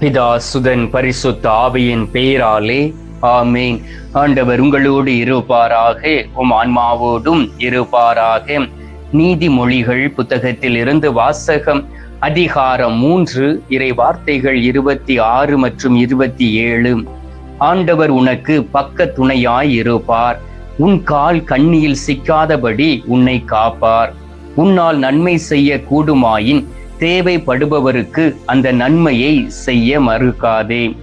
பிதா சுதன் பரிசுத்த ஆவியின் பெயராலே ஆமேன். ஆண்டவர் உங்களோடு இருப்பாராக உம் ஆன்மாவோடும் இருப்பாராக. நீதிமொழிகள் புத்தகத்தில் இருந்து வாசகம் அதிகாரம் மூன்று இறை வார்த்தைகள் இருபத்தி ஆறு மற்றும் இருபத்தி ஏழு. ஆண்டவர் உனக்கு பக்க துணையாய் இருப்பார். உன் கால் கண்ணியில் சிக்காதபடி உன்னை காப்பார். உன்னால் நன்மை செய்ய கூடுமாயின் தேவைப்படுபவருக்கு அந்த நன்மையை செய்ய மறுக்காதே.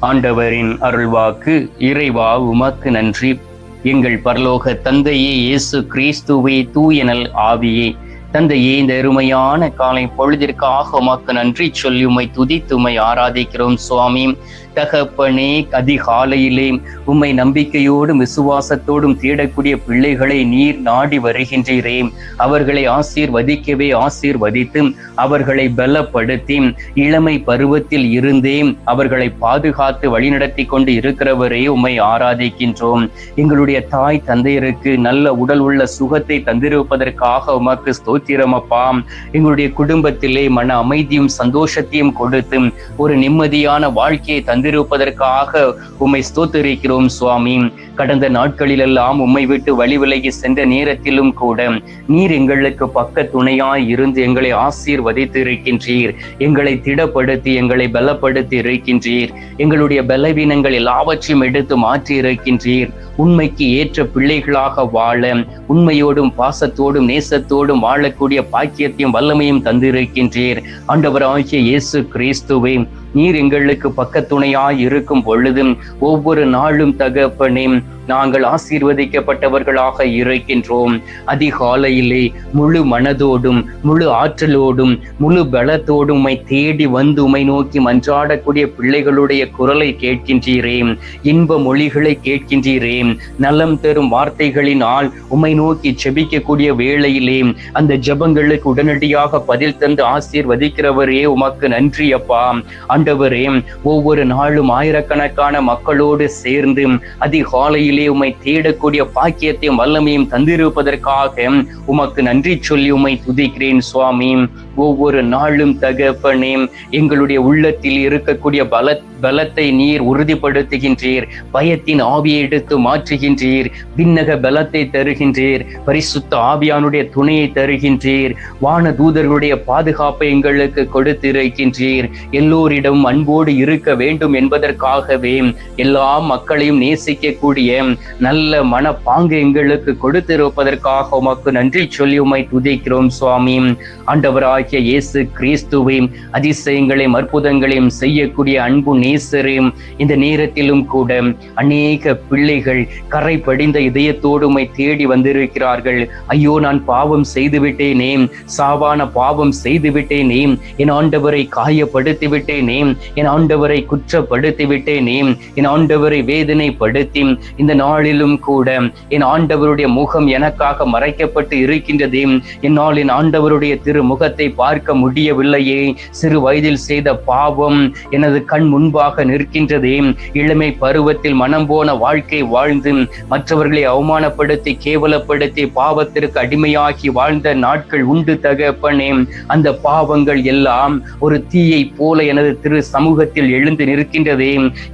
ஆண்டவரின் அருள்வாக்கு இறைவா உமக்கு நன்றி. எங்கள் பரலோக தந்தையே இயேசு கிறிஸ்துவே தூயனல் ஆவியே. தந்தையே இந்த அருமையான காலை பொழுதிற்காக உமக்கு நன்றி சொல்லி உம்மை துதித்து உம்மை ஆராதிக்கிறோம் சுவாமி. தகப்பனே அதிகாலையிலே உம்மை நம்பிக்கையோடும் விசுவாசத்தோடும் தேடக்கூடிய பிள்ளைகளை நீர் நாடி வருகின்றீரே அவர்களை ஆசீர்வதிக்கவே ஆசீர்வதித்து அவர்களை பலப்படுத்தி இளமை பருவத்தில் இருந்தே அவர்களை பாதுகாத்து வழிநடத்தி கொண்டு இருக்கிறவரே உம்மை ஆராதிக்கின்றோம். எங்களுடைய தாய் தந்தையருக்கு நல்ல உடல் உள்ள சுகத்தை தந்திருப்பதற்காக உமக்கு ஸ்தோத்திரம் அப்பா எங்களுடைய குடும்பத்திலே மன அமைதியும் சந்தோஷத்தையும் கொடுத்து ஒரு நிம்மதியான வாழ்க்கையை தந்திருப்பதற்காக உம்மை ஸ்தோத்தரிக்கிறோம் சுவாமி. கடந்த நாட்களிலெல்லாம் உம்மை விட்டு வழி விலகி சென்ற நேரத்திலும் கூட நீர் எங்களுக்கு பக்க துணையாய் இருந்து எங்களை ஆசீர்வதித்து இருக்கின்றீர் எங்களை திடப்படுத்தி எங்களை பலப்படுத்தி இருக்கின்றீர் எங்களுடைய பலவீனங்கள் எல்லாவற்றையும் எடுத்து மாற்றி இருக்கின்றீர் உண்மைக்கு ஏற்ற பிள்ளைகளாக வாழ உண்மையோடும் பாசத்தோடும் நேசத்தோடும் வாழ வாழக்கூடிய பாக்கியத்தையும் வல்லமையும் தந்திருக்கின்றீர். ஆண்டவராகிய இயேசு கிறிஸ்துவே நீர் எங்களுக்கு பக்கத்துணையாய் இருக்கும் பொழுதும் ஒவ்வொரு நாளும் தகப்பனே நாங்கள் ஆசீர்வதிக்கப்பட்டவர்களாக இருக்கின்றோம். அதிகாலையிலே முழு மனதோடும் முழு ஆற்றலோடும் முழு பலத்தோடும் உமை தேடி வந்து உமை நோக்கி மன்றாடக்கூடிய பிள்ளைகளுடைய குரலை கேட்கின்றீரே. இன்ப மொழிகளை கேட்கின்றீரே. நலம் தரும் வார்த்தைகளினால் உமை நோக்கி செபிக்கக்கூடிய வேளையிலே அந்த ஜபங்களுக்கு உடனடியாக பதில் தந்து ஆசீர்வதிக்கிறவரே உமக்கு நன்றி அப்பா. ஆண்டவரே ஒவ்வொரு நாளும் ஆயிரக்கணக்கான மக்களோடு சேர்ந்து அதிகாலையில் உம்மை தேடக்கூடிய பாக்கியத்தையும் வல்லமையும் தந்திருப்பதற்காக உமக்கு நன்றி சொல்லி உம்மை துதிக்கிறேன் சுவாமி. ஒவ்வொரு நாளும் தகப்பனே எங்களுடைய உள்ளத்தில் இருக்கக்கூடிய பல பலத்தை நீர் உறுதிப்படுத்துகின்றீர். பயத்தின் ஆவியை எடுத்து மாற்றுகின்றீர். விண்ணக பலத்தை தருகின்றீர். பரிசுத்த ஆவியானுடைய துணையை தருகின்றீர். வான தூதர்களுடைய பாதுகாப்பை எங்களுக்கு கொடுத்திருக்கின்றீர். எல்லோரிடம் அன்போடு இருக்க வேண்டும் என்பதற்காகவே எல்லா மக்களையும் நேசிக்கக்கூடிய நல்ல மனப்பாங்கு எங்களுக்கு கொடுத்திருப்பதற்காக உமக்கு நன்றி சொல்லி உமை துதிக்கிறோம் சுவாமி. ஆண்டவராகிய இயேசு கிறிஸ்துவை அதிசயங்களையும் அற்புதங்களையும் செய்யக்கூடிய அன்பு நேசரையும் இந்த நேரத்திலும் கூட அநேக பிள்ளைகள் கரை படிந்த இதயத்தோடுமை தேடி வந்திருக்கிறார்கள். ஐயோ நான் பாவம் செய்துவிட்டேனே. சாவான பாவம் செய்துவிட்டேனே. என் ஆண்டவரை காயப்படுத்தி விட்டேனே என் ஆண்டவரை குற்றப்படுத்தி விட்டேனே என் ஆண்டவரை வேதனைப்படுத்தி இந்த நாளிலும் கூட என் ஆண்டவருடைய முகம் எனக்காக மறைக்கப்பட்டு இருக்கின்றதே. என்னால் என் ஆண்டவருடைய திருமுகத்தை பார்க்க முடியவில்லையே. சிறு வயதில் செய்த பாவம் எனது கண் முன்பு முன்பாக நிற்கின்றதே. இளமை பருவத்தில் மனம் போன வாழ்க்கை வாழ்ந்து மற்றவர்களை அவமானப்படுத்தி கேவலப்படுத்தி பாவத்திற்கு அடிமையாகி வாழ்ந்த நாட்கள் உண்டு தகப்பனே. அந்த பாவங்கள் எல்லாம் ஒரு தீயை போல எனது திரு சமூகத்தில் எழுந்து நிற்கின்றதே.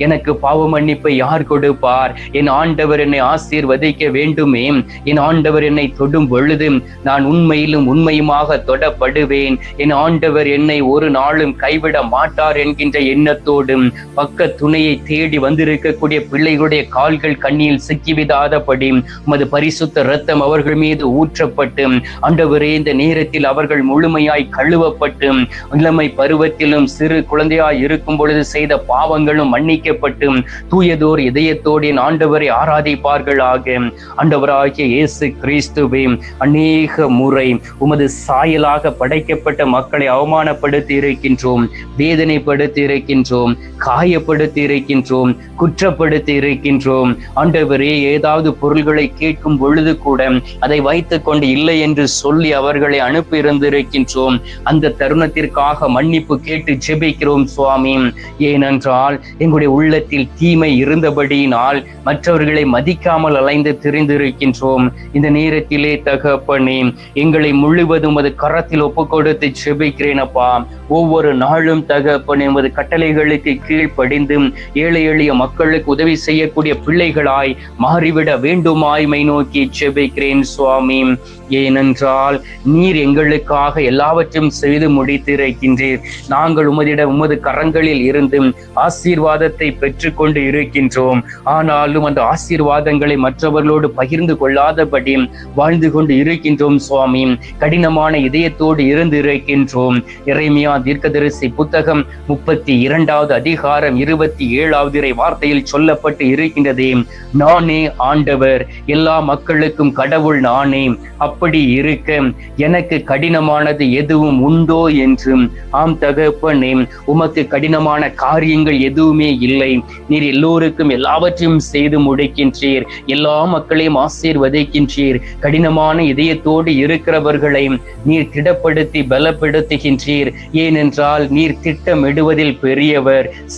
எனக்கு பாவ மன்னிப்பை யார் கொடுப்பார்? என் ஆண்டவர் என்னை ஆசீர்வதிக்க வேண்டுமே. என் ஆண்டவர் என்னை தொடும் பொழுது நான் உண்மையிலும் உண்மையுமாக தொடப்படுவேன். என் ஆண்டவர் என்னை ஒரு நாளும் கைவிட மாட்டார் என்கின்ற எண்ணத்தோடும் பக்க துணையை தேடி வந்திருக்கக்கூடிய பிள்ளைகளுடைய கால்கள் கண்ணியில் சிக்கிவிடாதபடி உமது பரிசுத்த ரத்தம் அவர்கள் மீது ஊற்றப்பட்டு அண்டவரே இந்த நேரத்தில் அவர்கள் முழுமையாய் கழுவப்பட்டு இளமை பருவத்திலும் சிறு குழந்தையாய் இருக்கும் பொழுது செய்த பாவங்களும் மன்னிக்கப்பட்டு தூயதோர் இதயத்தோடு என் ஆண்டவரை ஆராதிப்பார்களாக. ஆண்டவராகிய இயேசு கிறிஸ்துவே அநேக முறை உமது சாயலாக படைக்கப்பட்ட மக்களை அவமானப்படுத்தி இருக்கின்றோம் வேதனைப்படுத்தி இருக்கின்றோம். காயப்படுத்தி இருக்கின்றோம் குற்றப்படுத்தி இருக்கின்றோம் ஆண்டவரே ஏதாவது பொருள்களை கேட்கும் பொழுது கூட அதை வைத்து கொண்டு இல்லை என்று சொல்லி அவர்களை அனுப்பி இருந்திருக்கின்றோம் அந்த தருணத்திற்காக மன்னிப்பு கேட்டு ஜெபிக்கிறோம் சுவாமி. ஏனென்றால் எங்களுடைய உள்ளத்தில் தீமை இருந்தபடியினால் மற்றவர்களை மதிக்காமல் அலைந்து திரிந்திருக்கின்றோம். இந்த நேரத்திலே தகப்பனே எங்களை முழுவதும் அது கரத்தில் ஒப்பு கொடுத்து ஜெபிக்கிறேன் அப்பா ஒவ்வொரு நாளும் தகப்பனே உமது கட்டளைகளுக்கு கீழ்ப்படிந்து ஏழை எளிய மக்களுக்கு உதவி செய்யக்கூடிய பிள்ளைகளாய் மாறிவிட வேண்டுமாய்மை நோக்கி செபிக்கிறேன் சுவாமி. ஏனென்றால் நீர் எங்களுக்காக எல்லாவற்றையும் செய்து முடித்திருக்கின்றீர். நாங்கள் உமதிடம் உமது கரங்களில் இருந்து ஆசீர்வாதத்தை பெற்றுக்கொண்டு இருக்கின்றோம். ஆனாலும் அந்த ஆசீர்வாதங்களை மற்றவர்களோடு பகிர்ந்து கொள்ளாதபடி வாழ்ந்து கொண்டு இருக்கின்றோம் சுவாமி. கடினமான இதயத்தோடு இருந்து இருக்கின்றோம் இறைமையா தீர்க்கதரிசி புத்தகம் முப்பத்தி இரண்டாவது அதிகாரம் அதிகாரம் இருபத்தி ஏழாவது இறை வார்த்தையில் சொல்லப்பட்டு இருக்கின்றதே. நானே ஆண்டவர் எல்லா மக்களுக்கும் கடவுள் நானே அப்படி இருக்க எனக்கு கடினமானது எதுவும் உண்டோ என்றும் ஆம் தகப்பனே உமக்கு கடினமான காரியங்கள் எதுவுமே இல்லை. நீர் எல்லோருக்கும் எல்லாவற்றையும் செய்து முடிக்கின்றீர். எல்லா மக்களையும் ஆசீர்வதிக்கின்றீர். கடினமான இதயத்தோடு இருக்கிறவர்களை நீர் திடப்படுத்தி பலப்படுத்துகின்றீர். ஏனென்றால் நீர் திட்டமிடுவதில் பெரியவர்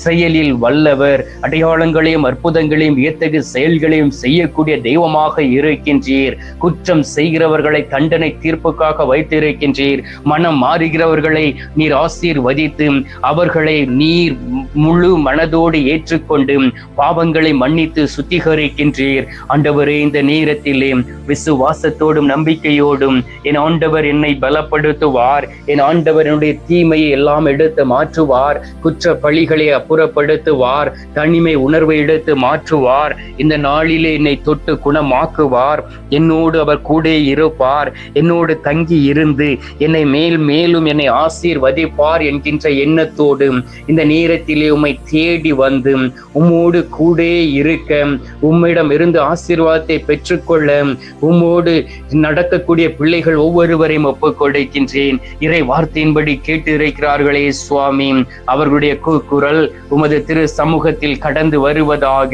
செயலில் வல்லவர். அடையாளங்களையும் அற்புதங்களையும் இயத்தகு செயல்களையும் செய்யக்கூடிய தெய்வமாக இருக்கின்றீர். குற்றம் செய்கிறவர்களை தண்டனை தீர்ப்புக்காக வைத்திருக்கின்றீர். மனம் மாறுகிறவர்களை நீர் ஆசீர்வதித்து அவர்களை நீர் முழு மனதோடு ஏற்றுக்கொண்டு பாவங்களை மன்னித்து சுத்திகரிக்கின்றீர். ஆண்டவரே இந்த நேரத்திலே விசுவாசத்தோடும் நம்பிக்கையோடும் என் ஆண்டவர் என்னை பலப்படுத்துவார். என் ஆண்டவரனுடைய தீமையை எல்லாம் எடுத்து மாற்றுவார். குற்ற பழிகளை அப்புறப்படுத்துவார். தனிமை உணர்வை எடுத்து மாற்றுவார். இந்த நாளிலே என்னை தொட்டு குணமாக்குவார். என்னோடு அவர் கூட இருப்பார். என்னோடு தங்கி இருந்து என்னை மேல் மேலும் என்னை ஆசீர்வதிப்பார் என்கின்ற எண்ணத்தோடு இந்த நேரத்திலே உம்மை தேடி வந்து உம்மோடு கூட இருக்க உம்மிடம் இருந்து ஆசீர்வாதத்தை பெற்றுக்கொள்ள உம்மோடு நடக்கக்கூடிய பிள்ளைகள் ஒவ்வொருவரையும் ஒப்புக் கொடுக்கின்றேன். இறை வார்த்தையின்படி கேட்டு இருக்கிறார்களே சுவாமி. அவர்களுடைய குரல் உமது திரு சமூகத்தில் கடந்து வருவதாக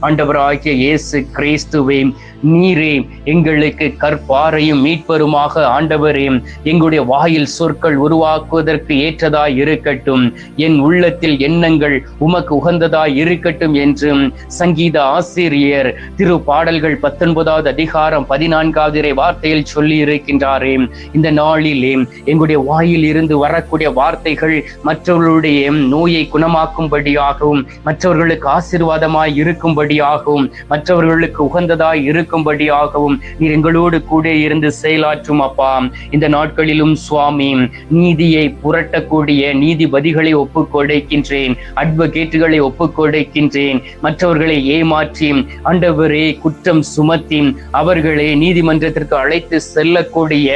ஆண்டவராகிய இயேசு கிறிஸ்துவே நீரே எங்களுக்கு கற்பாறையும் மீட்பருமாக ஆண்டவரே எங்களுடைய வாயில் சொற்கள் உருவாக்குவதற்கு ஏற்றதாய் இருக்கட்டும். என் உள்ளத்தில் எண்ணங்கள் உமக்கு உகந்ததாய் இருக்கட்டும் என்று சங்கீத ஆசிரியர் திரு பாடல்கள் பத்தொன்பதாவது அதிகாரம் பதினான்காவது வார்த்தையில் சொல்லி இருக்கின்றாரே இந்த நாளிலே எங்களுடைய வாயில் இருந்து வரக்கூடிய வார்த்தைகள் மற்றவர்களுடைய நோயை உண்டாக்கும்படியாகவும் மற்றவர்களுக்கு ஆசீர்வாதமாய் இருக்கும்படியாகவும் மற்றவர்களுக்கு உகந்ததாய் இருக்கும்படியாகவும் நீர் எங்களோடு கூட இருந்து செயலாற்றும் அப்பா. இந்த நாட்களிலும் சுவாமி நீதியை புரட்டக்கூடிய நீதிபதிகளை ஒப்புக் கொடுக்கின்றேன் அட்வொகேட்டுகளை ஒப்புக் கொடுக்கின்றேன் மற்றவர்களை ஏமாற்றி ஆண்டவரே குற்றம் சுமத்தி அவர்களை நீதிமன்றத்திற்கு அழைத்து செல்லக்கூடிய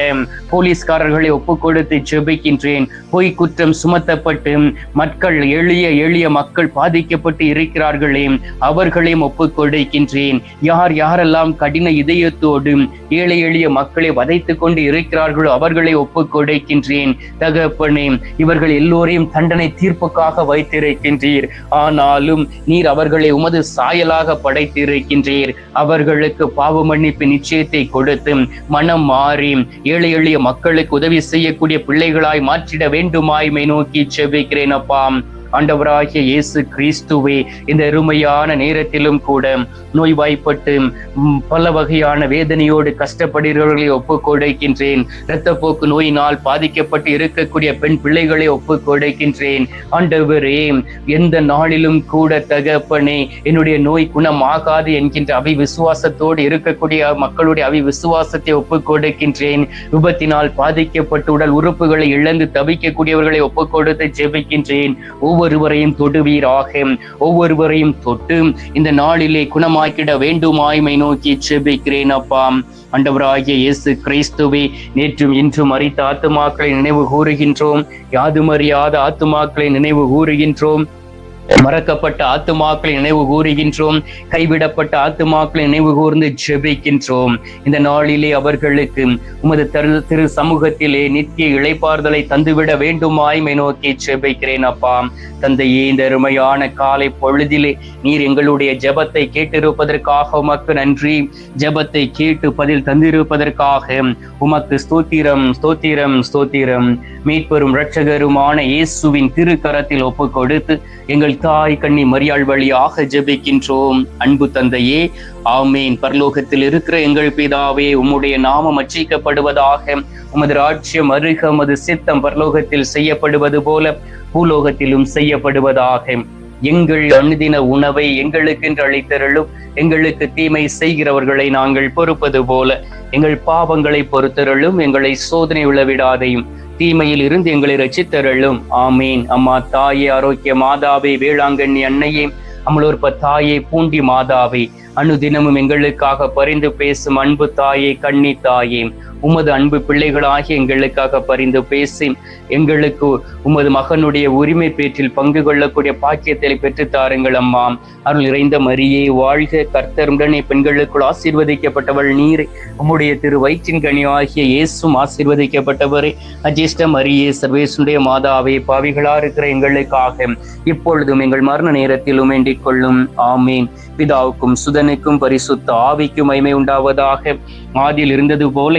போலீஸ்காரர்களை ஒப்புக் கொடுத்து ஜெபிக்கின்றேன். பொய் குற்றம் சுமத்தப்பட்டு மக்கள் எளிய எளிய மக்கள் பாதிக்கப்பட்டு இருக்கிறார்களே அவர்களையும் ஒப்புக் கொடுக்கின்றேன் யார் யாரெல்லாம் கடின இதயத்தோடு ஏழை எளிய மக்களை வதைத்துக் கொண்டு இருக்கிறார்களோ அவர்களை ஒப்புக் கொடுக்கின்றேன் தகப்பனே இவர்கள் எல்லோரையும் தண்டனை தீர்ப்புக்காக வைத்திருக்கின்றீர். ஆனாலும் நீர் அவர்களை உமது சாயலாக படைத்திருக்கின்றீர். அவர்களுக்கு பாவ மன்னிப்பு நிச்சயத்தை கொடுத்து மனம் மாறி ஏழை எளிய மக்களுக்கு உதவி செய்யக்கூடிய பிள்ளைகளாய் மாற்றிட வேண்டுமாய்மை நோக்கி செபிக்கிறேன் அப்பாம் ஆண்டவராகிய இயேசு கிறிஸ்துவே இந்த அருமையான நேரத்திலும் கூட நோய்வாய்ப்பட்டு பல வகையான வேதனையோடு கஷ்டப்படுகிறவர்களை ஒப்புக் கொடுக்கின்றேன் இரத்தப்போக்கு நோயினால் பாதிக்கப்பட்டு இருக்கக்கூடிய பெண் பிள்ளைகளை ஒப்புக் கொடுக்கின்றேன் ஆண்டவரே எந்த நாளிலும் கூட தகப்பனே என்னுடைய நோய் குணமாகாது என்கின்ற அவிவிசுவாசத்தோடு இருக்கக்கூடிய மக்களுடைய அவிவிசுவாசத்தை ஒப்புக் கொடுக்கின்றேன் விபத்தினால் பாதிக்கப்பட்டு உடல் உறுப்புகளை இழந்து தவிக்கக்கூடியவர்களை ஒப்புக் கொடுத்து ஜெபிக்கின்றேன். ஒவ்வொரு ஒவ்வொருவரையும் தொடுவீராக. ஒவ்வொருவரையும் தொட்டு இந்த நாளிலே குணமாக்கிட வேண்டுமாய்மை நோக்கி செபிக்கிறேன் அப்பா. அண்டவராகிய இயேசு கிறிஸ்துவே நேற்றும் இன்றும் அறித்த ஆத்துமாக்களை நினைவு கூறுகின்றோம். யாதுமறியாத ஆத்துமாக்களை நினைவு கூறுகின்றோம். மறக்கப்பட்ட ஆத்துமாக்களை நினைவு கூறுகின்றோம் கைவிடப்பட்ட ஆத்துமாக்களை நினைவு கூர்ந்து ஜெபிக்கின்றோம். இந்த நாளிலே அவர்களுக்கு உமது தரு திரு சமூகத்திலே நித்திய இழைப்பார்தலை தந்துவிட வேண்டுமாய் நோக்கி ஜெபிக்கிறேன் அப்பா. தந்தையே இந்த அருமையான காலை பொழுதிலே நீர் எங்களுடைய ஜெபத்தை கேட்டிருப்பதற்காக உமக்கு நன்றி. ஜெபத்தை கேட்டு பதில் தந்திருப்பதற்காக உமக்கு ஸ்தோத்திரம் ஸ்தோத்திரம் ஸ்தோத்திரம். மீட்பெரும் இரட்சகருமான இயேசுவின் திருக்கரத்தில் ஒப்பு கொடுத்து எங்கள் தாய் கண்ணி மரியாள் வழியாக ஜெபிக்கின்றோம். அன்பு தந்தையே ஆமேன். பரலோகத்தில் இருக்கிற எங்கள் பிதாவே உம்முடைய நாமம் அச்சிக்கப்படுவதாக உமது ராஜ்யம் அருக உமது சித்தம் பரலோகத்தில் செய்யப்படுவது போல பூலோகத்திலும் செய்யப்படுவதாக. எங்கள் அனுதின உணவை எங்களுக்கென்று அளித்தருளும். எங்களுக்கு தீமை செய்கிறவர்களை நாங்கள் பொறுப்பது போல எங்கள் பாவங்களை பொறுத்தருளும். எங்களை சோதனை விழவிடாதையும் தீமையில் இருந்து எங்களை ரச்சித்தருளும் ஆமீன். அம்மா தாயே ஆரோக்கிய மாதாவே வேளாங்கண்ணி அன்னையே அமலோற்ப தாயே பூண்டி மாதாவே அனுதினமும் எங்களுக்காக பரிந்து பேசும் அன்பு தாயே கண்ணி தாயே உமது அன்பு பிள்ளைகளாகி எங்களுக்காக பரிந்து பேசி எங்களுக்கு உமது மகனுடைய உரிமை பேற்றில் பங்கு கொள்ளக்கூடிய பாக்கியத்தை பெற்று தாருங்கள் அம்மா. அருள் இறைந்த மரியே வாழ்க கர்த்தருடனே பெண்களுக்குள் ஆசீர்வதிக்கப்பட்டவள் நீரே. உம்முடைய திரு வயிற்றின் கனியாகிய இயேசும் ஆசீர்வதிக்கப்பட்டவரே. அஜிஷ்ட மரியே சர்வேசுடைய மாதாவே பாவிகளா இருக்கிற எங்களுக்காக இப்பொழுதும் எங்கள் மரண நேரத்திலும் வேண்டிக் கொள்ளும். ஆமீன். பிதாவுக்கும் சுதனுக்கும் பரிசுத்த ஆவிக்கும் மைமை உண்டாவதாக. ஆதியில் இருந்தது போல